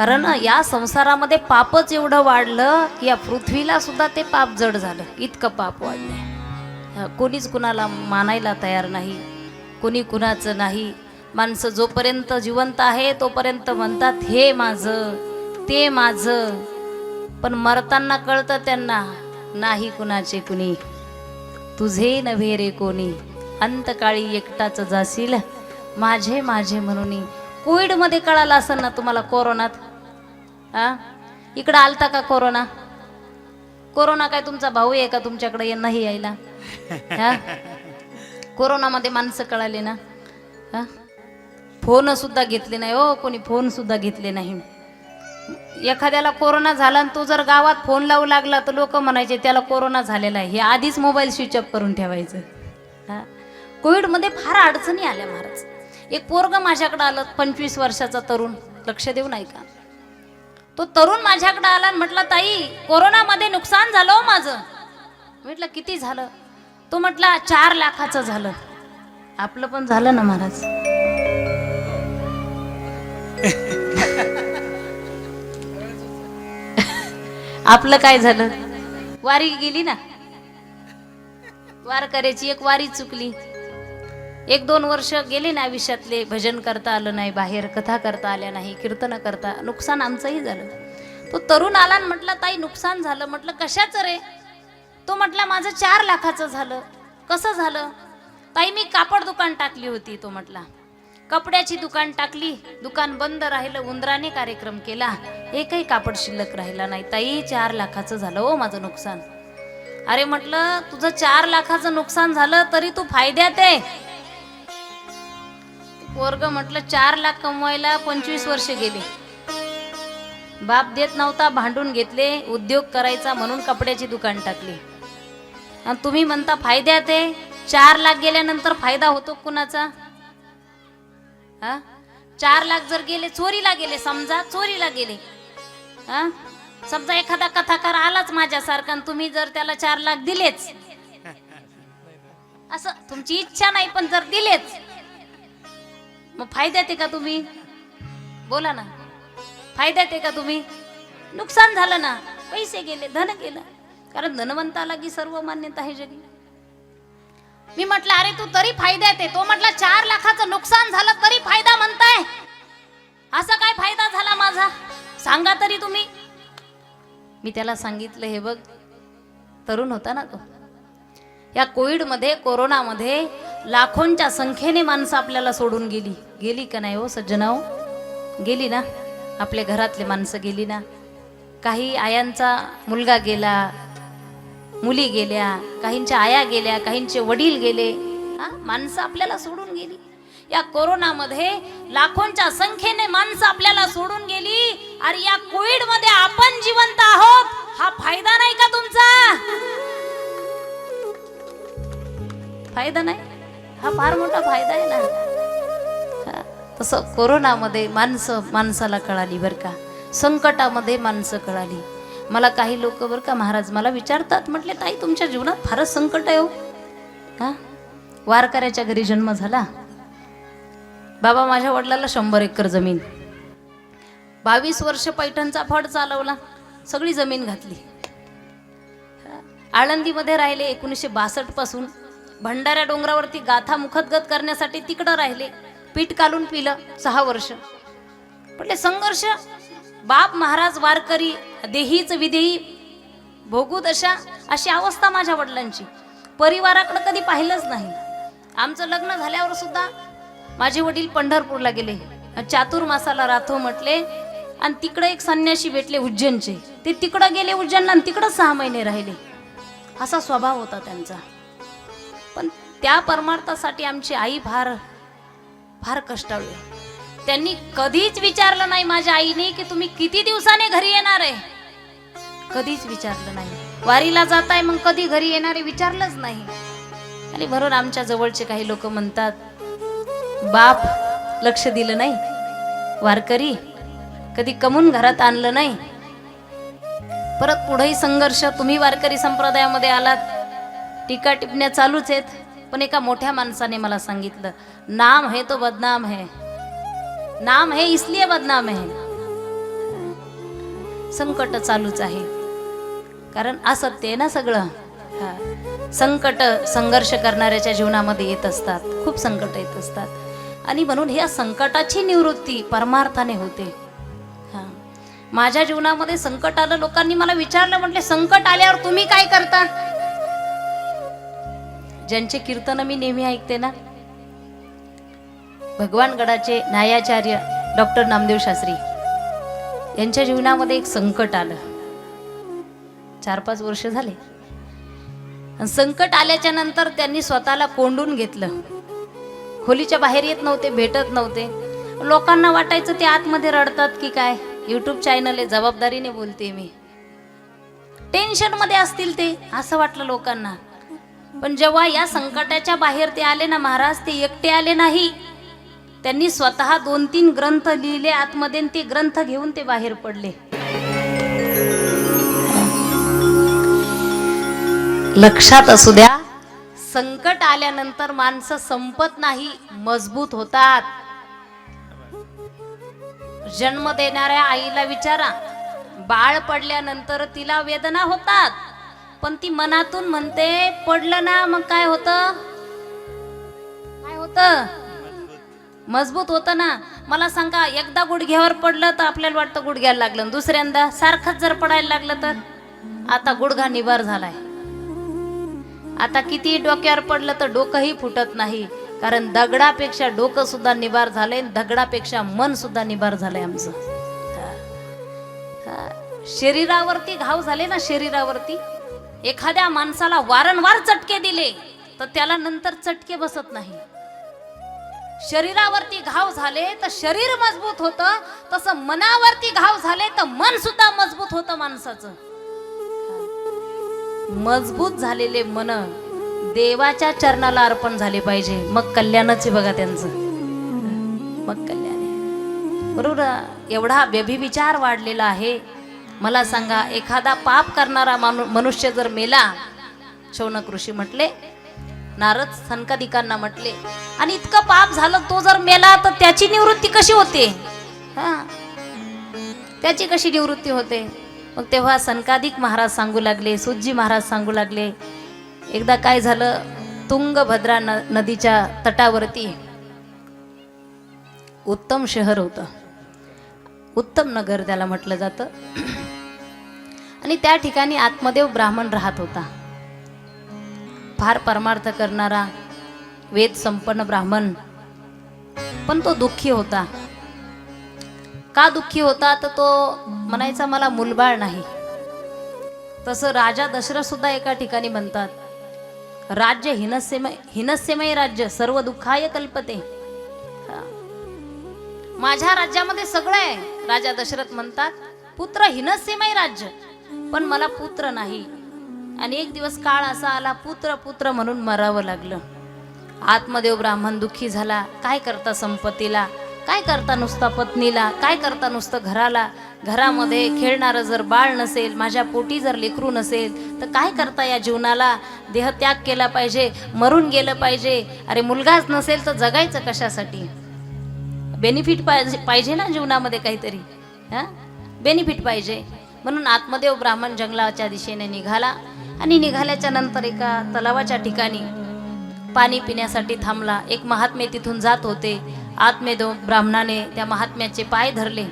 कारण या संसारामध्ये पापच एवढं वाढलं की या पृथ्वीला सुद्धा ते पाप जड झालं. इतकं पाप वाढलंय. कोणीच कुणाला मानायला तयार नाही. कोणी कुणाचं नाही. माणसं जोपर्यंत जिवंत आहे तोपर्यंत म्हणतात हे माझं ते माझं. पण मरताना कळतं त्यांना नाही कुणाचे कुणी. तुझे नव्हे रे कोणी. अंतकाळी एकटाच जाशील. माझे माझे म्हणून. कोविडमध्ये कळालं असेल ना तुम्हाला कोरोनात? हा? इकडं आलता का कोरोना? कोरोना काय तुमचा भाऊ आहे का तुमच्याकडे ये- नाही यायला? हा? कोरोनामध्ये माणसं कळाले ना? हा? फोन सुद्धा घेतले नाही हो कोणी फोन सुद्धा घेतले नाही. एखाद्याला कोरोना झाला आणि तो जर गावात फोन लावू लागला तर लोक म्हणायचे त्याला कोरोना झालेला आहे. हे आधीच मोबाईल स्विच ऑफ करून ठेवायचं. हां? कोविडमध्ये फार अडचणी आल्या महाराज. एक पोरग माझ्याकडे आलं पंचवीस वर्षाचा तरुण. लक्ष देऊ नाही का? तो तरुण माझ्याकडे आला आणि म्हटलं ताई कोरोनामध्ये नुकसान झालं हो माझं. म्हटलं किती झालं? तो म्हटला चार लाखाचं झालं. आपलं पण झालं ना महाराज. आपलं काय झालं? वारी गेली ना? वार करायची एक वारी चुकली. एक दोन वर्ष गेले ना आयुष्यातले भजन करता आलं नाही बाहेर कथा करता आल्या नाही कीर्तन करता नुकसान आमचंही झालं. तो तरुण आला म्हटलं ताई नुकसान झालं. म्हटलं कशाचं रे? तो म्हटला माझं चार लाखाचं झालं. कसं झालं? ताई मी कापड दुकान टाकली होती तो म्हटला. कपड्याची दुकान टाकली दुकान बंद राहिलं उंदराने कार्यक्रम केला. एकही कापड शिल्लक राहिला नाही. ताई चार लाखाचं झालं हो माझं नुकसान. अरे म्हटलं तुझं चार लाखाचं नुकसान झालं तरी तू फायद्यात आहे. पोरग म्हटलं चार लाख कमवायला पंचवीस वर्ष गेले. बाप देत नव्हता भांडून घेतले उद्योग करायचा म्हणून कपड्याची दुकान टाकली. आणि तुम्ही म्हणता फायद्यात आहे चार लाख गेल्यानंतर फायदा होतो कुणाचा? हा? चार लाख जर गेले चोरीला गेले समजा चोरीला गेले. हा? समजा एखादा कथाकार आलाच माझ्यासारखा आणि तुम्ही जर त्याला चार लाख दिलेच. असं तुमची इच्छा नाही पण जर दिलेच. मग फायद्यात आहे का तुम्ही? बोला ना. फायद्यात आहे का तुम्ही? नुकसान झालं ना. पैसे गेले धन गेलं. कारण धनवंताला की सर्व मान्यता आहे जगी मी म्हटलं अरे तू तरी फायद्यात आहे. तो म्हटला चार लाखाचं नुकसान झालं तरी फायदा म्हणताय. असा काय फायदा झाला माझा? सांगा तरी तुम्ही. मी त्याला सांगितलं हे बघ तरुण होता ना तो. या कोविडमध्ये कोरोनामध्ये लाखोंच्या संख्येने माणसं आपल्याला सोडून गेली. गेली का नाही हो सज्जनाओ गेली ना? आपल्या घरातले माणसं गेली ना? काही आयांचा मुलगा गेला मुली गेल्या काहींच्या आया गेल्या काहींचे वडील गेले. हा? माणसं आपल्याला सोडून गेली. या कोरोनामध्ये लाखोंच्या संख्येने माणसं आपल्याला सोडून गेली आणि या कोविडमध्ये आपण जिवंत आहोत हा फायदा नाही का तुमचा? फायदा नाही? हा फार मोठा फायदा आहे ना. तसं कोरोनामध्ये माणसं माणसाला कळाली बरं का. संकटामध्ये माणसं कळाली. मला काही लोक बरं का महाराज मला विचारतात म्हटले ताई तुमच्या जीवनात फारच संकट आहे हो. हां? वारकऱ्याच्या घरी जन्म झाला. बाबा माझ्या वडिलाला शंभर एकर जमीन. बावीस वर्ष पैठणचा फड चालवला. सगळी जमीन घातली. आळंदीमध्ये राहिले एकोणीसशे बासष्टपासून भंडाऱ्या डोंगरावरती गाथा मुखदगत करण्यासाठी तिकडं राहिले. पीठ कालून पिलं सहा वर्ष. म्हटले संघर्ष. बाप महाराज वारकरी देहीच विधेयी भोगू दशा अशी अवस्था माझ्या वडिलांची. परिवाराकडे कधी पाहिलंच नाही. आमचं लग्न झाल्यावर सुद्धा माझे वडील पंढरपूरला गेले. चातुर्मासाला राथो म्हटले आणि तिकडे एक संन्याशी भेटले उज्जैनचे. ते तिकडं गेले उज्जैनला आणि तिकडं सहा महिने राहिले. असा स्वभाव होता त्यांचा. पण त्या परमार्थासाठी आमची आई फार फार कष्टाळू आहे. त्यांनी कधीच विचारलं नाही माझ्या आईने की तुम्ही किती दिवसाने घरी येणार आहे? कधीच विचारलं नाही. वारीला जाताय मग कधी घरी येणार आहे विचारलंच नाही. आणि म्हणून आमच्या जवळचे काही लोक म्हणतात बाप लक्ष दिलं नाही. वारकरी कधी कमून घरात आणलं नाही. परत पुढेही संघर्ष तुम्ही वारकरी संप्रदायामध्ये आलात टीका टिपण्या चालूच आहेत. पण एका मोठ्या माणसाने मला सांगितलं नाम है तो बदनाम है. नाम है इसलिए बदनाम है. संकट चालूच आहे. कारण असत्य आहे ना सगळं. संकट संघर्ष करणाऱ्याच्या जीवनामध्ये येत असतात. खूप संकट येत असतात. आणि म्हणून ह्या संकटाची निवृत्ती परमार्थाने होते. हां. माझ्या जीवनामध्ये संकट आलं लोकांनी मला विचारलं म्हटले संकट आल्यावर तुम्ही काय करता? ज्यांचे कीर्तन मी नेहमी ऐकते ना? भगवानगडाचे न्यायाचार्य डॉक्टर नामदेव शास्त्री यांच्या जीवनामध्ये एक संकट आलं. चार पाच वर्ष झाले. आणि संकट आल्याच्यानंतर त्यांनी स्वतःला कोंडून घेतलं. खोलीच्या बाहेर येत नव्हते भेटत नव्हते. लोकांना वाटायचं ते आतमध्ये रडतात की काय? युट्यूब चॅनल आहे जबाबदारीने बोलते मी. टेन्शनमध्ये असतील ते असं वाटलं लोकांना. पण जेव्हा या संकटाच्या बाहेर ते आले ना महाराज ते एकटे आले नाही. त्यांनी स्वतः दोन तीन ग्रंथ लिहिले आतमध्ये ते ग्रंथ घेऊन ते बाहेर पडले. लक्षात असू द्या संकट आल्यानंतर माणसं संपत नाही मजबूत होतात. जन्म देणाऱ्या आईला विचारा बाळ पडल्यानंतर तिला वेदना होतात. पण ती मनातून म्हणते पडलं ना मग काय होतं? काय होतं? मजबूत होतं ना. मला सांगा एकदा गुडघ्यावर पडलं तर आपल्याला वाटतं गुडघ्याला लागलं आणि दुसऱ्यांदा सारखंच जर पडायला लागलं तर? आता गुडघा निवार झालाय. आता किती डोक्यावर पडलं तर डोकंही फुटत नाही कारण दगडापेक्षा डोकं सुद्धा निबार झालंय आणि दगडापेक्षा मन सुद्धा निबार झालंय आमचं. शरीरावरती घाव झाले ना शरीरावरती? एखाद्या माणसाला वारंवार चटके दिले तर त्याला नंतर चटके बसत नाही. शरीरावरती घाव झाले तर शरीर मजबूत होतं. तसं मनावरती घाव झाले तर मन सुद्धा मजबूत होतं माणसाचं. मजबूत झालेले मन देवाच्या चरणाला अर्पण झाले पाहिजे. मग कल्याणच आहे बघा त्यांचं. मग कल्याण बरोबर? एवढा व्यभिविचार वाढलेला आहे. मला सांगा एखादा पाप करणारा माणू मनुष्य जर मेला शौनक ऋषी म्हटले नारद सनकादिकांना म्हटले आणि इतकं पाप झालं तो जर मेला तर त्याची निवृत्ती कशी होते? हा? त्याची कशी निवृत्ती होते? मग तेव्हा सनकादिक महाराज सांगू लागले सुज्जी महाराज सांगू लागले एकदा काय झालं तुंगभद्रा न नदीच्या तटावरती उत्तम शहर होतं. उत्तम नगर त्याला म्हटलं जातं. आणि त्या ठिकाणी आत्मदेव ब्राह्मण राहत होता. फार परमार्थ करणारा वेद संपन्न ब्राह्मण पण तो दुःखी होता. का दुःखी होता? तर तो म्हणायचा मला मुलबाळ नाही. तसं राजा दशरथ सुद्धा एका ठिकाणी म्हणतात राज्य हिनस्यमय हिनस्यमय राज्य सर्व दुःखाय कल्पते. माझ्या राज्यामध्ये सगळं आहे राजा दशरथ म्हणतात पुत्र हिनस्यमय राज्य पण मला पुत्र नाही. आणि एक दिवस काळ असा आला पुत्र पुत्र म्हणून मरावं लागलं. आत्मदेव ब्राह्मण दुःखी झाला. काय करता संपत्तीला? काय करता नुसता पत्नीला? काय करता नुसतं घराला? घरामध्ये खेळणारं जर बाळ नसेल माझ्या पोटी जर लेकरू नसेल तर काय करता या जीवनाला? देहत्याग केला पाहिजे मरून गेलं पाहिजे. अरे मुलगाच नसेल तर जगायचं कशासाठी? बेनिफिट पाहिजे पाहिजे ना जीवनामध्ये काहीतरी हां? बेनिफिट पाहिजे. म्हणून आत्मदेव ब्राह्मण जंगलाच्या दिशेने निघाला आणि निघाल्याच्या नंतर एका तलावाच्या ठिकाणी पाणी पिण्यासाठी थांबला. एक महात्मे तिथून जात होते. आत्मेदेव ब्राह्मणाने त्या महात्म्याचे पाय धरले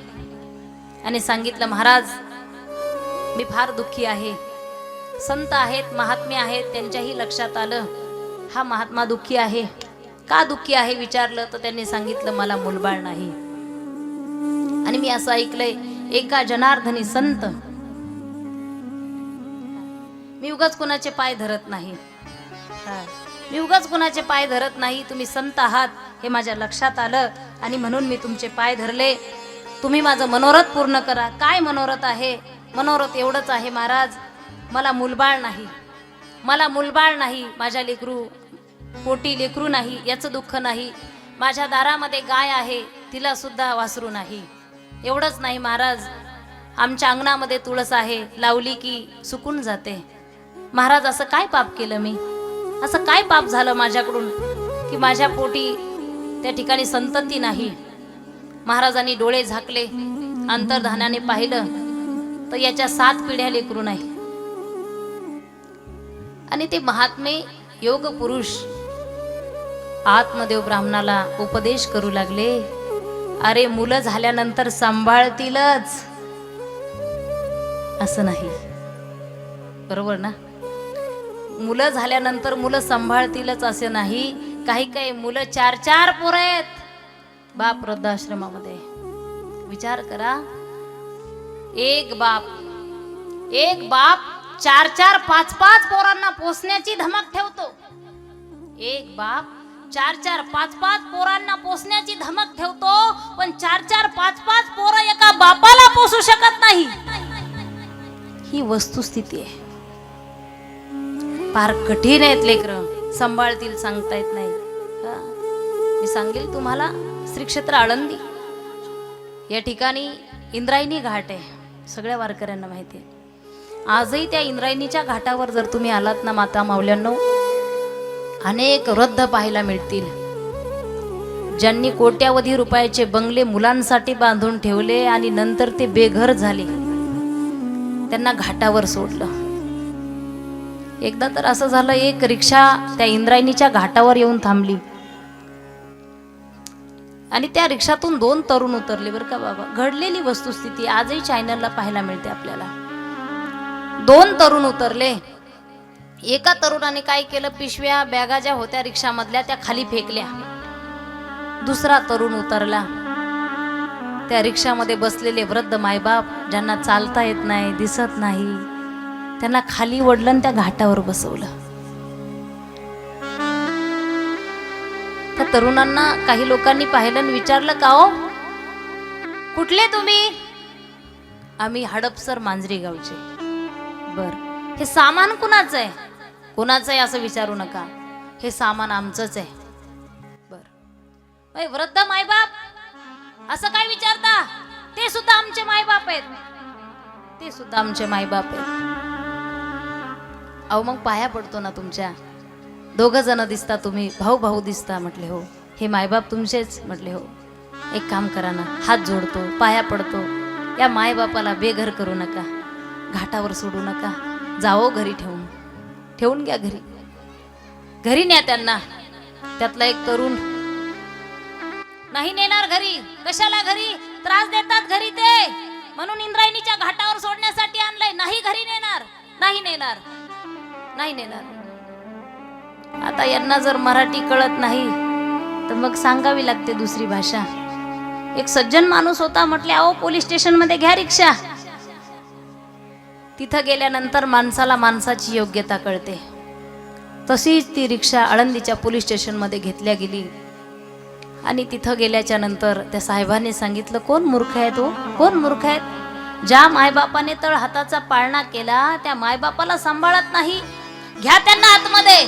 आणि सांगितलं महाराज मी फार दुःखी आहे. संत आहेत महात्मे आहेत त्यांच्याही लक्षात आलं हा महात्मा दुःखी आहे. का दुःखी आहे विचारलं तर त्यांनी सांगितलं मला मुलबाळ नाही. आणि मी असं ऐकलंय एका जनार्दनी संत. मी उगाच कोणाचे पाय धरत नाही. मी उगाच कोणाचे पाय धरत नाही. तुम्ही संत आहात हे माझ्या लक्षात आलं आणि म्हणून मी तुमचे पाय धरले. तुम्ही माझं मनोरथ पूर्ण करा. काय मनोरथ आहे? मनोरथ एवढंच आहे महाराज. मला मुलबाळ नाही. मला मुलबाळ नाही. माझ्या लेकरू पोटी लेकरू नाही. याचं दुःख नाही. माझ्या दारामध्ये गाय आहे. तिला सुद्धा वासरू नाही. एवढंच नाही महाराज. आमच्या अंगणामध्ये तुळस आहे. लावली की सुकून जाते. महाराज असं काय पाप केलं मी? असं काय पाप झालं माझ्याकडून की माझ्या पोटी त्या ठिकाणी संतती नाही? महाराजांनी डोळे झाकले अंतर्धानाने पाहिलं तर याच्या सात पिढ्या लेकरू नाही आणि ते महात्मे योग पुरुष आत्मदेव ब्राह्मणाला उपदेश करू लागले. अरे मुलं झाल्यानंतर सांभाळतीलच. असं नाही. बरोबर ना? मुलं झाल्यानंतर मुलं सांभाळतीलच असे नाही. काही काही मुलं चार चार पोरं आहेत. बाप वृद्धाश्रमामध्ये. विचार करा. एक बाप. एक बाप चार चार पाच पाच पोरांना पोसण्याची धमक ठेवतो. एक बाप चार चार पाच पाच पोरांना पोसण्याची धमक ठेवतो पण चार चार पाच पाच पोरं एका बापाला पोसू शकत नाही. ही वस्तुस्थिती आहे. फार कठीण आहेत लेकर. सांभाळतील सांगता येत नाही. मी सांगेल तुम्हाला श्री क्षेत्र आळंदी. या ठिकाणी इंद्रायणी घाट आहे. सगळ्या वारकऱ्यांना माहिती आहे. आजही त्या इंद्रायणीच्या घाटावर जर तुम्ही आलात ना माता मावल्यांनो अनेक वृद्ध पाहायला मिळतील. ज्यांनी कोट्यावधी रुपयाचे बंगले मुलांसाठी बांधून ठेवले आणि नंतर ते बेघर झाले त्यांना घाटावर सोडलं. एकदा तर असं झालं एक रिक्षा त्या इंद्रायणीच्या घाटावर येऊन थांबली. आणि त्या रिक्षातून दोन तरुण उतरले बरं का बाबा. घडलेली वस्तुस्थिती आजही चायनलला पाहायला मिळते आपल्याला. दोन तरुण उतरले. एका तरुणाने काय केलं? पिशव्या बॅगा ज्या होत्या रिक्षामधल्या त्या खाली फेकल्या. दुसरा तरुण उतरला. त्या रिक्षामध्ये बसलेले वृद्ध मायबाप ज्यांना चालता येत नाही दिसत नाही त्यांना खाली वडलं आणि त्या घाटावर बसवलं. त्या तरुणांना काही लोकांनी पाहिलं आणि विचारलं का हो? कुठले तुम्ही? आम्ही हडपसर मांजरी गावचे बर. हे सामान कुणाचं आहे? कुणाचं आहे असं विचारू नका. हे सामान आमचंच आहे. बर. वृद्ध मायबाप! असं काय विचारता? ते सुद्धा आमचे मायबाप आहेत. ते सुद्धा आमचे मायबाप आहेत. अहो मग पाया पडतो ना तुमच्या. दोघं जण दिसता तुम्ही. भाऊ भाऊ दिसता म्हटले हो. हे मायबाप तुमचेच म्हटले हो. एक काम करा ना हात जोडतो पाया पडतो. या मायबापाला बेघर करू नका. घाटावर सोडू नका. जाओ घरी ठेवून. ठेवून घ्या घरी. घरी न्या त्यांना. त्यातला एक तरुण. नाही नेणार घरी. कशाला घरी? त्रास देतात घरी ते. म्हणून इंद्रायणीच्या घाटावर सोडण्यासाठी आणलंय. नाही घरी नेणार. नाही नेणार. नाही नेणार. आता यांना जर मराठी कळत नाही तर मग सांगावी लागते दुसरी भाषा. एक सज्जन माणूस होता म्हटले अहो पोलीस स्टेशनमध्ये घ्या रिक्षा. तिथं गेल्यानंतर माणसाला माणसाची योग्यता कळते. तशीच ती रिक्षा आळंदीच्या पोलीस स्टेशनमध्ये घेतल्या गेली. आणि तिथं गेल्याच्यानंतर त्या साहेबांनी सांगितलं कोण मूर्ख आहे तो? कोण मूर्ख आहेत ज्या मायबापाने तळ हाताचा पाळणा केला त्या मायबापाला सांभाळत नाही. घ्या त्यांना आतमध्ये.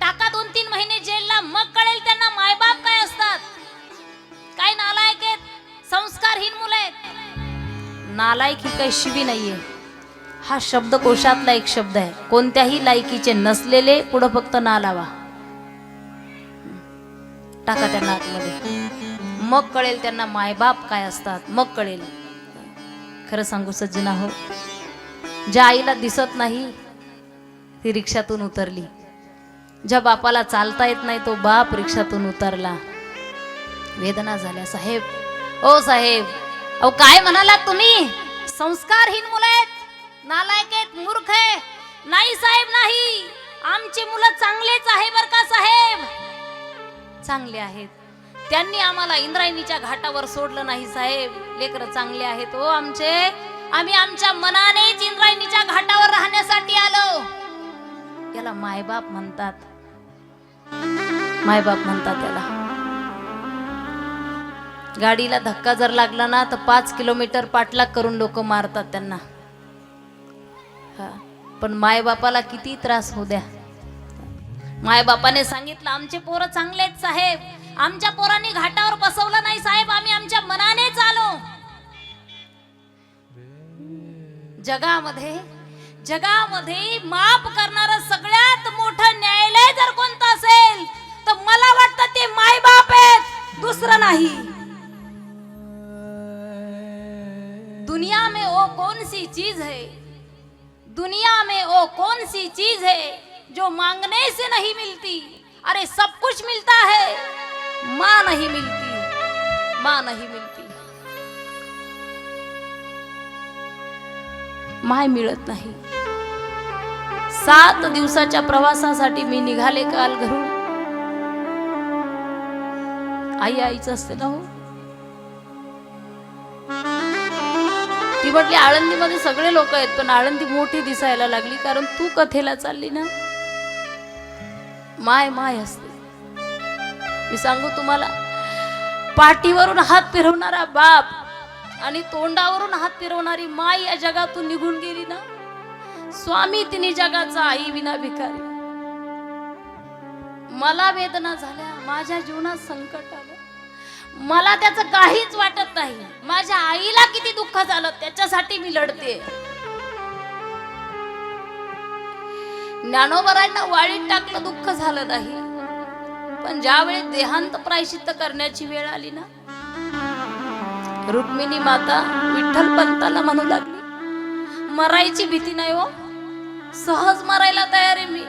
टाका दोन तीन महिने जेलला मग कळेल त्यांना मायबाप काय असतात. काय नालायक आहेत? संस्कारहीन मुलं आहेत. नालायक ही काही शिवी नाहीये. हा शब्दकोशातला एक शब्द आहे. कोणत्याही लायकीचे नसलेले पुढं फक्त ना लावा. टाका त्यांना आतमध्ये. मग कळेल त्यांना मायबाप काय असतात. मग कळेल. खरं सांगू सज्जना हो ज्या आईला दिसत नाही ती रिक्षातून उतरली. ज्या बापाला चालता येत नाही तो बाप रिक्षातून उतरला. वेदना झाल्या साहेब. ओ साहेब अहो काय म्हणाला तुम्ही? संस्कारहीन मुलं आहेत. नालायक आहेत मूर्ख आहे. नाही साहेब नाही. आमची मुलं चांगलेच आहे बर का साहेब? चांगले आहेत. त्यांनी आम्हाला इंद्रायणीच्या घाटावर सोडलं नाही साहेब. लेकर चांगले आहेत हो आमचे. आम्ही आमच्या मनानेच इंद्रायणीच्या घाटावर राहण्यासाठी आलो. याला मायबाप म्हणतात. मायबाप म्हणतात त्याला गाडीला धक्का जर लागला ना तर पाच किलोमीटर पाठलाग करून लोक मारतात त्यांना. हा. पण मायबापाला किती त्रास होऊ द्या. मायबापाने सांगितलं आमचे पोरं चांगलेच साहेब. आमच्या पोरांनी घाटावर बसवलं नाही साहेब. आम्ही आमच्या मनानेच आलो जगामध्ये जगामध्ये माफ करणारं सगळ्यात मोठं न्यायालय जर कोणतं असेल तर मला वाटतं ते मायबाप आहेत. दुसरं नाही. दुनिया में वो कौन सी चीज है? दुनिया में वो कौन सी चीज है जो मांगने से नहीं मिलती? अरे सब कुछ मिलता है। माँ नहीं मिलती। माँ नहीं मिलती। माय मिळत नाही। सात दिवसाच्या प्रवासासाठी मी निघाले काल घरून. आई आईच असते ना हो? ती म्हटली आळंदीमध्ये सगळे लोक आहेत पण आळंदी मोठी दिसायला लागली कारण तू कथेला चालली ना? माय माय असते मी सांगू तुम्हाला पाठीवरून हात फिरवणारा बाप आणि तोंडावरून हात फिरवणारी माय या जगातून निघून गेली ना? स्वामी तिने जगाचा आई विना भिकारी. मला वेदना झाल्या माझ्या जीवनात संकट आलं. मला त्याचं काहीच वाटत नाही. माझ्या आईला किती दुःख झालं त्याच्यासाठी मी लढते. ज्ञानोबरांना वाळीत टाकलं दुःख झालं नाही. पण ज्यावेळी देहांत प्रायश्चित्त करण्याची वेळ आली ना रुक्मिणी माता विठ्ठल पंताला म्हणू लागली मरायची भीती नाही हो. सहज मरायला तयार आहे मी.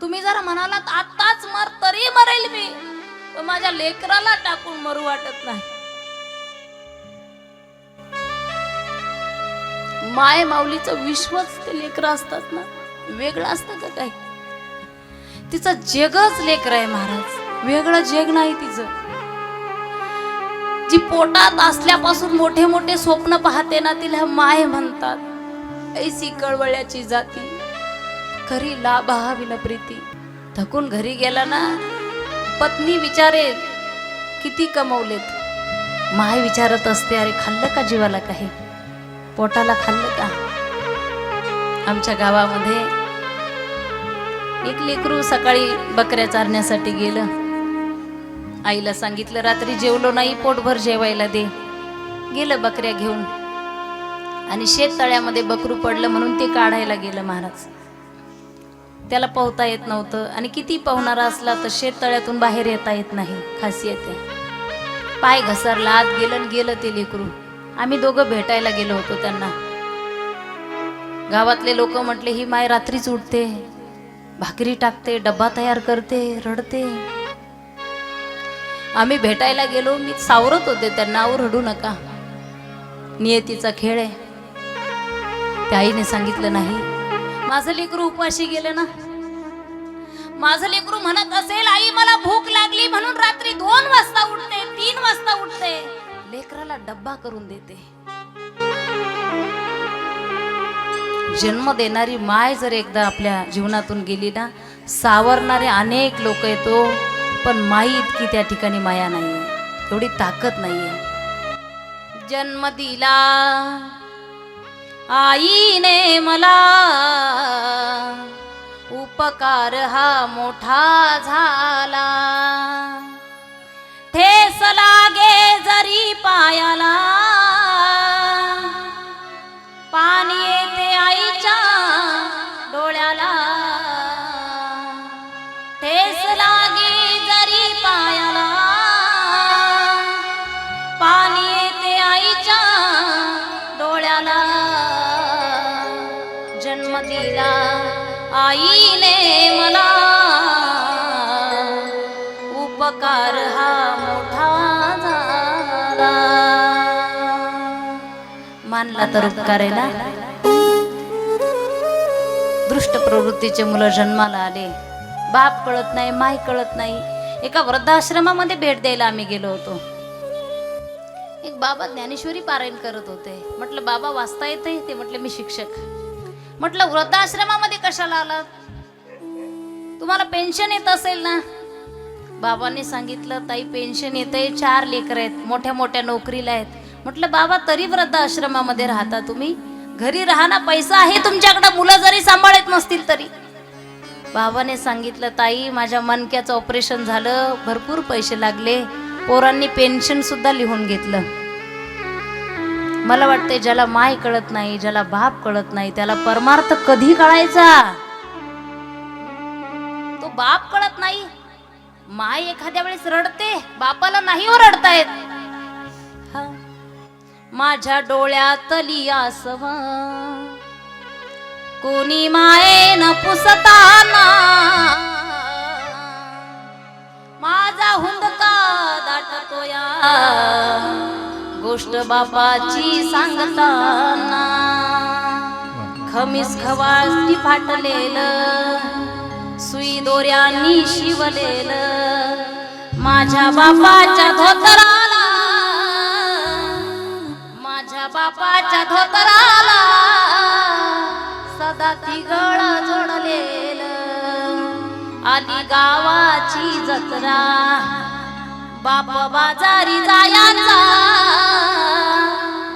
तुम्ही जर म्हणालात आताच मर तरी मरेल मी. पण माझ्या लेकराला टाकून मरू वाटत नाही. माय माऊलीचं विश्वच ते लेकर असतात ना वेगळं असतं का काय तिचं जगच लेकर आहे महाराज वेगळं जग नाही तिचं. जी पोटात असल्यापासून मोठे मोठे स्वप्न पाहते ना तिला माय म्हणतात ऐसी कळवळ्याची जाती खरी लाभ विन प्रीती. थकून घरी गेला ना पत्नी विचारे किती कमवलेत? माय विचारत असते अरे खाल्लं का जीवाला काही? पोटाला खाल्लं का? आमच्या गावामध्ये एक लेकरू सकाळी बकऱ्या चारण्यासाठी गेलं. आईला सांगितलं रात्री जेवलो नाही पोटभर जेवायला दे. गेलं बकऱ्या घेऊन. आणि शेततळ्यामध्ये बकरू पडलं म्हणून ते काढायला गेलं महाराज. त्याला पोहता येत नव्हतं. आणि किती पोहणारा असला तर शेत तळ्यातून बाहेर येता येत नाही. खासियत आहे. पाय घसरला आत गेलं आणि गेलं ते लेकरू. आम्ही दोघं भेटायला गेलो होतो त्यांना. गावातले लोक म्हटले ही माय रात्रीच उठते. भाकरी टाकते डब्बा तयार करते रडते. आम्ही भेटायला गेलो. मी सावरत होते त्यांना आवर रडू नका. नियतीचा खेळ आहे. त्या आईने सांगितलं नाही. माझं लेकरू उपाशी गेलं ना? माझं लेकरू म्हणत असेल आई मला भूक लागली म्हणून रात्री दोन वाजता उठते तीन वाजता उठते. लेकराला डब्बा करून देते. जन्म देणारी माय जर एकदा आपल्या जीवनातून गेली ना सावरणारे अनेक लोक येतो पण माई इतकी त्या ठिकाणी माया नाही एवढी ताकद नाहीये. जन्म दिला. आईने मला उपकार हा मोठा झाला. ठेस लागे जरी पायाला पाणी येते आईच्या डोळ्याला. तर उपकार आहे ना दृष्ट प्रवृत्तीचे मुलं जन्माला आले. बाप कळत नाही माय कळत नाही. एका वृद्धाश्रमामध्ये भेट द्यायला आम्ही गेलो होतो. एक बाबा ज्ञानेश्वरी पारायण करत होते. म्हटलं बाबा वाचता येते ते म्हटले मी शिक्षक. म्हटलं वृद्धाश्रमामध्ये कशाला आलात? तुम्हाला पेन्शन येत असेल ना? बाबांनी सांगितलं ताई पेन्शन येते चार लेकर आहेत. मोठ्या मोठ्या नोकरीला आहेत. म्हटलं बाबा तरी वृद्धाश्रमामध्ये राहता तुम्ही? घरी राहणा पैसा आहे तुमच्याकडे मुलं जरी सांभाळत नसतील तरी. बाबाने सांगितलं ताई माझ्या मनक्याचं ऑपरेशन झालं भरपूर पैसे लागले. पोरांनी पेन्शन सुद्धा लिहून घेतलं. मला वाटते ज्याला माय कळत नाही ज्याला बाप कळत नाही त्याला परमार्थ कधी कळायचा? तो बाप कळत नाही. माय एखाद्या वेळेस रडते बापाला नाही हो रडता येत. माझ्या डोळ्यातली आसव. कोणी मायेन पुसताना माझा हुंदका दाटतोया. गोष्ट बापाची सांगताना खमीस खवाळी फाटलेलं सुई दोऱ्यांनी शिवलेलं. माझ्या बापाच्या धोतरा बापाच्या धोतराला सदा तिघळ जोडलेल. आली गावाची जत्रा बाप बाजारी जायाचा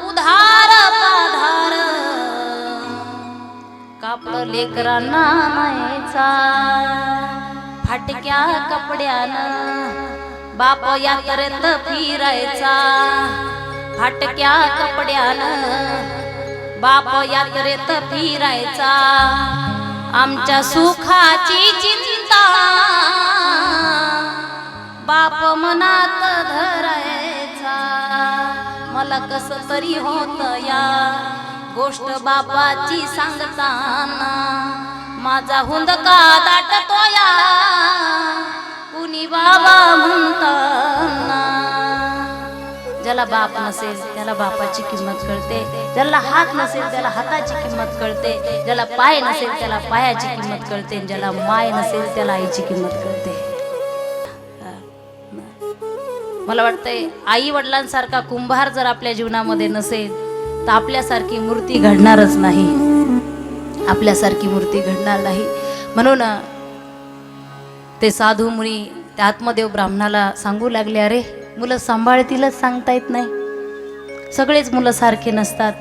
उधार पाधार. कापड लेकरांना मायचा फाटक्या कपड्यानं बाप यात्रेत फिरायचा. फाटक्या कपड्यानं बाप यात्रेत फिरायचा. आमच्या सुखाची चिंता बाप मनात धरायचा. मला कस तरी होत या गोष्ट बापाची सांगताना. माझा हुंदका दाट ज्याला बाप नसेल त्याला बापाची किंमत कळते. ज्याला हात नसेल त्याला हाताची किंमत कळते. ज्याला पाय नसेल त्याला पायाची किंमत कळते. ज्याला माय नसेल त्याला आईची किंमत कळते. मला वाटतंय आई वडिलांसारखा कुंभार जर आपल्या जीवनामध्ये नसेल तर आपल्यासारखी मूर्ती घडणारच नाही. आपल्यासारखी मूर्ती घडणार नाही. म्हणून ते साधू मुनी त्या आत्मदेव ब्राह्मणाला सांगू लागले अरे मुलं सांभाळतीलच सांगता येत नाही. सगळेच मुलं सारखे नसतात.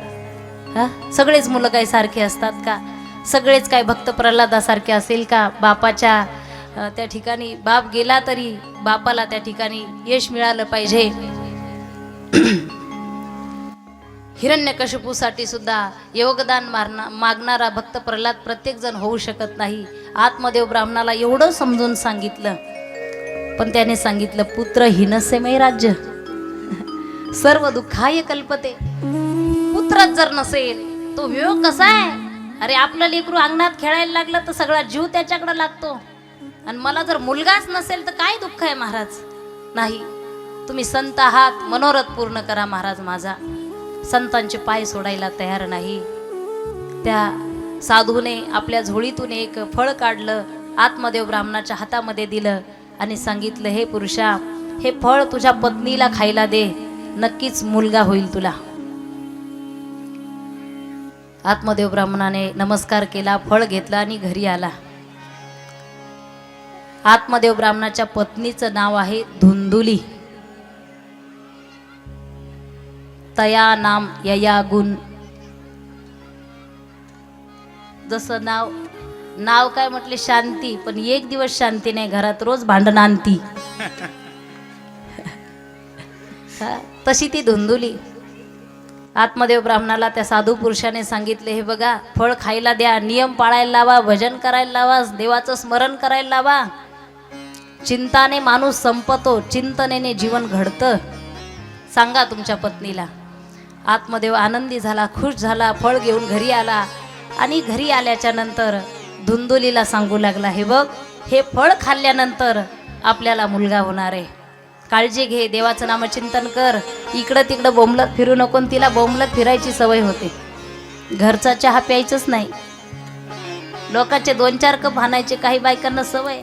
हा? सगळेच मुलं काही सारखे असतात का? सगळेच काय भक्त प्रल्हादासारखे असेल का? बापाच्या त्या ठिकाणी बाप गेला तरी बापाला त्या ठिकाणी यश मिळालं पाहिजे. हिरण्यकशिपूसाठी सुद्धा योगदान मारणा मागणारा भक्त प्रल्हाद प्रत्येकजण होऊ शकत नाही. आत्मदेव ब्राह्मणाला एवढं समजून सांगितलं. पण त्याने सांगितलं पुत्र हिनसे मै राज्य. सर्व दुःखाय कल्पते. पुत्रच जर नसेल तो वियोग कसा आहे? अरे आपलं लेकरू अंगणात खेळायला लागलं तर सगळा जीव त्याच्याकडे लागतो. आणि मला जर मुलगाच नसेल तर काय दुःख आहे महाराज? नाही तुम्ही संत आहात मनोरथ पूर्ण करा महाराज माझा. संतांचे पाय सोडायला तयार नाही. त्या साधूने आपल्या झोळीतून एक फळ काढलं आत्मदेव ब्राह्मणाच्या हातामध्ये दिलं. आणि सांगितलं हे पुरुषा हे फळ तुझ्या पत्नीला खायला दे. नक्कीच मुलगा होईल तुला. आत्मदेव ब्राह्मणाने नमस्कार केला फळ घेतला आणि घरी आला. आत्मदेव ब्राह्मणाच्या पत्नीचं नाव आहे धुंदुली. तया नाम यया गुण जसं नाव नाव काय म्हटले? शांती. पण एक दिवस शांती नाही. घरात रोज भांडण आणती. तशी ती धुंदुली. आत्मदेव ब्राह्मणाला त्या साधू पुरुषाने सांगितले हे बघा फळ खायला द्या नियम पाळायला लावा भजन करायला लावा देवाचं स्मरण करायला लावा. चिंताने माणूस संपतो चिंतनेने जीवन घडतं. सांगा तुमच्या पत्नीला. आत्मदेव आनंदी झाला खुश झाला फळ घेऊन घरी आला. आणि घरी आल्याच्यानंतर धुंदुलीला सांगू लागला हे बघ हे फळ खाल्ल्यानंतर आपल्याला मुलगा होणार आहे. काळजी घे देवाचं नामचिंतन कर. इकडं तिकडं बोंबलत फिरू नको तिला बोंबलत फिरायची सवय होते. घरचा चहा प्यायचंच नाही. लोकांचे दोन चार कप हाणायचे काही बायकांना सवय.